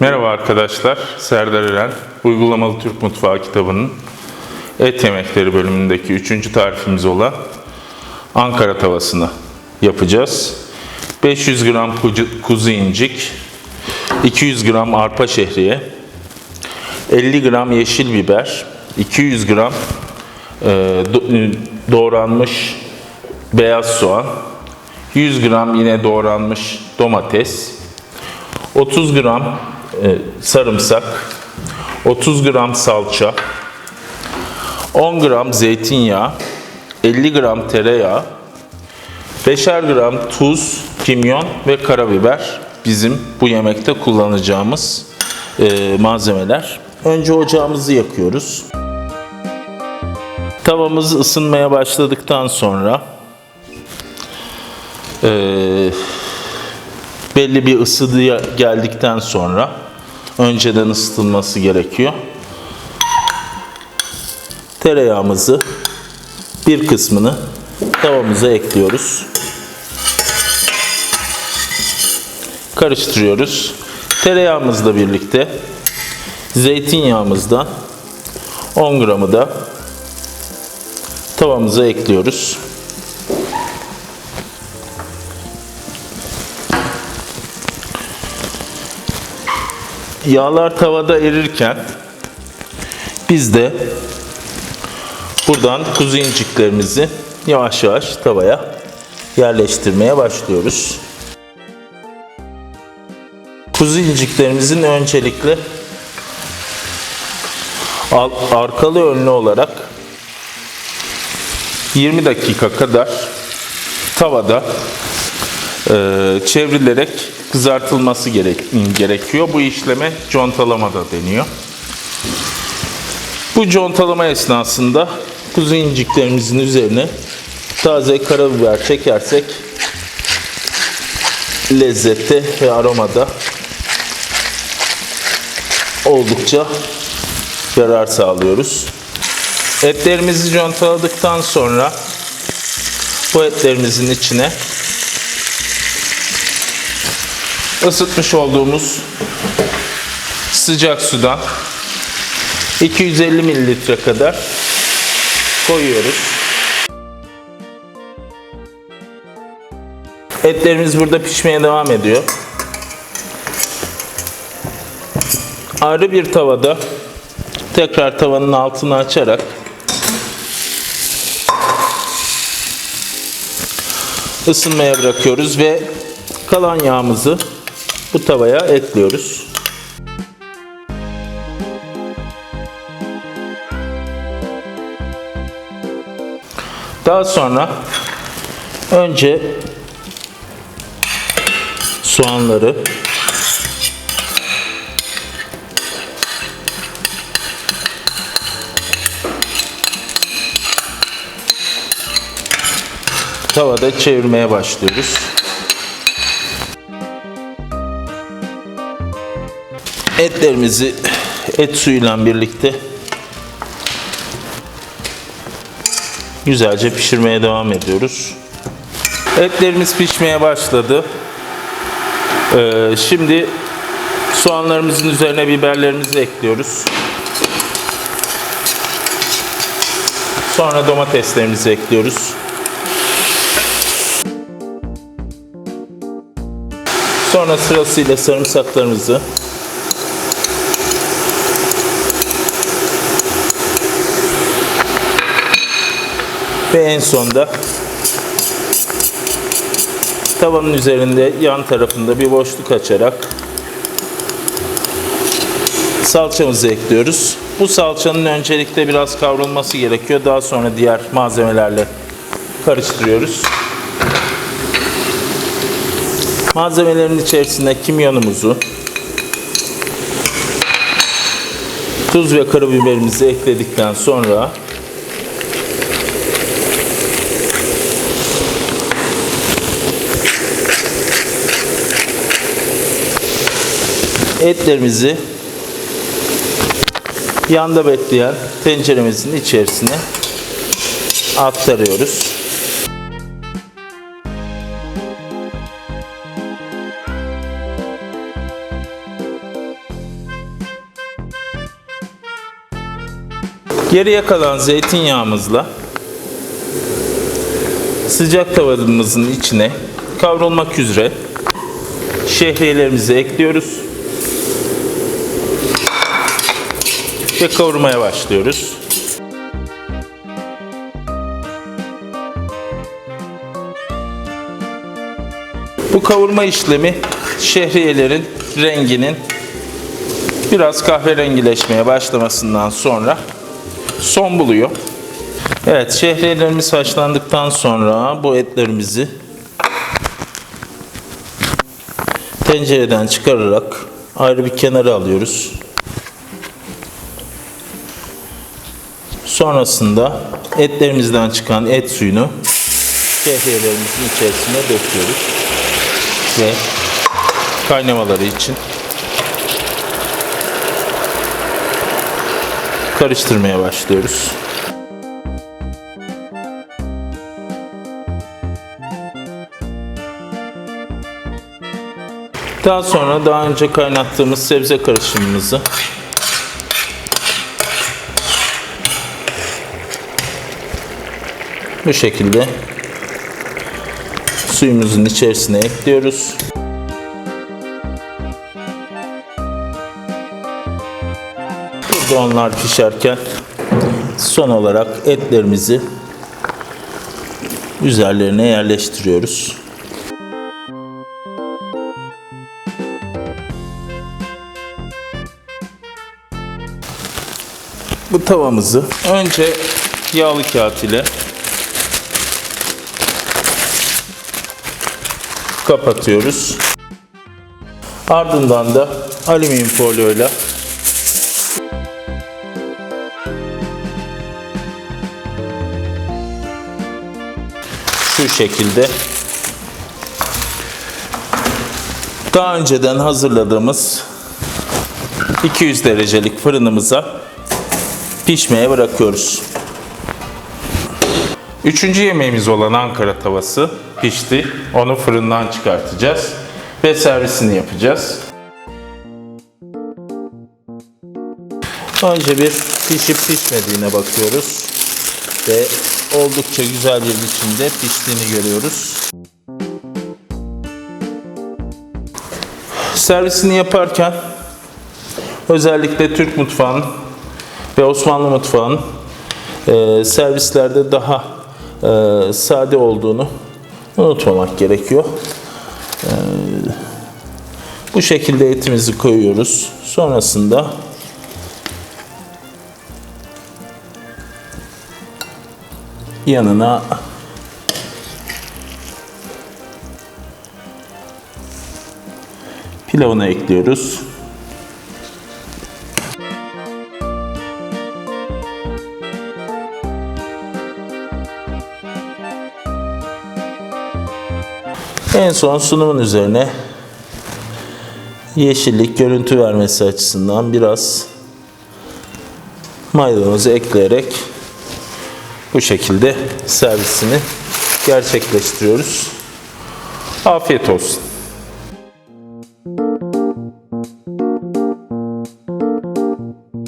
Merhaba arkadaşlar, Serdar Eren, Uygulamalı Türk Mutfağı kitabının et yemekleri bölümündeki üçüncü tarifimiz olan Ankara tavasını yapacağız. 500 gram kuzu, incik, 200 gram arpa şehriye, 50 gram yeşil biber, 200 gram e, e, doğranmış beyaz soğan, 100 gram yine doğranmış domates, 30 gram e, sarımsak, 30 gram salça, 10 gram zeytinyağı, 50 gram tereyağı, 5'er gram tuz, kimyon ve karabiber bizim bu yemekte kullanacağımız e, malzemeler. Önce ocağımızı yakıyoruz. Tavamız ısınmaya başladıktan sonra e, belli bir ısıya geldikten sonra önceden ısıtılması gerekiyor. Tereyağımızı bir kısmını tavamıza ekliyoruz. Karıştırıyoruz. Tereyağımızla birlikte zeytinyağımızdan 10 gramı da tavamıza ekliyoruz. Yağlar tavada erirken biz de buradan kuzu inciklerimizi yavaş yavaş tavaya yerleştirmeye başlıyoruz. Kuzu inciklerimizin öncelikle al- arkalı önlü olarak 20 dakika kadar tavada e, çevrilerek kızartılması gerek, gerekiyor. Bu işleme contalama da deniyor. Bu contalama esnasında kuzu inciklerimizin üzerine taze karabiber çekersek lezzette ve aromada oldukça yarar sağlıyoruz. Etlerimizi contaladıktan sonra bu etlerimizin içine ısıtmış olduğumuz sıcak sudan 250 mililitre kadar koyuyoruz. Etlerimiz burada pişmeye devam ediyor. Ayrı bir tavada tekrar tavanın altını açarak ısınmaya bırakıyoruz ve kalan yağımızı bu tavaya ekliyoruz. Daha sonra önce soğanları tavada çevirmeye başlıyoruz. Etlerimizi et suyuyla birlikte güzelce pişirmeye devam ediyoruz. Etlerimiz pişmeye başladı. Ee, şimdi soğanlarımızın üzerine biberlerimizi ekliyoruz. Sonra domateslerimizi ekliyoruz. Sonra sırasıyla sarımsaklarımızı ve en sonda tavanın üzerinde yan tarafında bir boşluk açarak salçamızı ekliyoruz. Bu salçanın öncelikle biraz kavrulması gerekiyor. Daha sonra diğer malzemelerle karıştırıyoruz. Malzemelerin içerisine kimyonumuzu, tuz ve karabiberimizi ekledikten sonra etlerimizi yanda bekleyen tenceremizin içerisine aktarıyoruz. Geriye kalan zeytinyağımızla sıcak tavamızın içine kavrulmak üzere şehriyelerimizi ekliyoruz. Ve kavurmaya başlıyoruz. Bu kavurma işlemi şehriyelerin renginin biraz kahverengileşmeye başlamasından sonra son buluyor. Evet, şehriyelerimiz haşlandıktan sonra bu etlerimizi tencereden çıkararak ayrı bir kenara alıyoruz. Sonrasında etlerimizden çıkan et suyunu şehriyelerimizin içerisine döküyoruz ve kaynamaları için karıştırmaya başlıyoruz. Daha sonra daha önce kaynattığımız sebze karışımımızı bu şekilde suyumuzun içerisine ekliyoruz. Burada onlar pişerken son olarak etlerimizi üzerlerine yerleştiriyoruz. Bu tavamızı önce yağlı kağıt ile kapatıyoruz. Ardından da alüminyum folyoyla şu şekilde daha önceden hazırladığımız 200 derecelik fırınımıza pişmeye bırakıyoruz. Üçüncü yemeğimiz olan Ankara tavası pişti. Onu fırından çıkartacağız ve servisini yapacağız. Önce bir pişip pişmediğine bakıyoruz ve oldukça güzel bir biçimde piştiğini görüyoruz. Servisini yaparken özellikle Türk mutfağının ve Osmanlı mutfağının e, servislerde daha e, sade olduğunu unutmamak gerekiyor. E, bu şekilde etimizi koyuyoruz. Sonrasında yanına pilavını ekliyoruz. En son sunumun üzerine yeşillik görüntü vermesi açısından biraz maydanozu ekleyerek bu şekilde servisini gerçekleştiriyoruz. Afiyet olsun.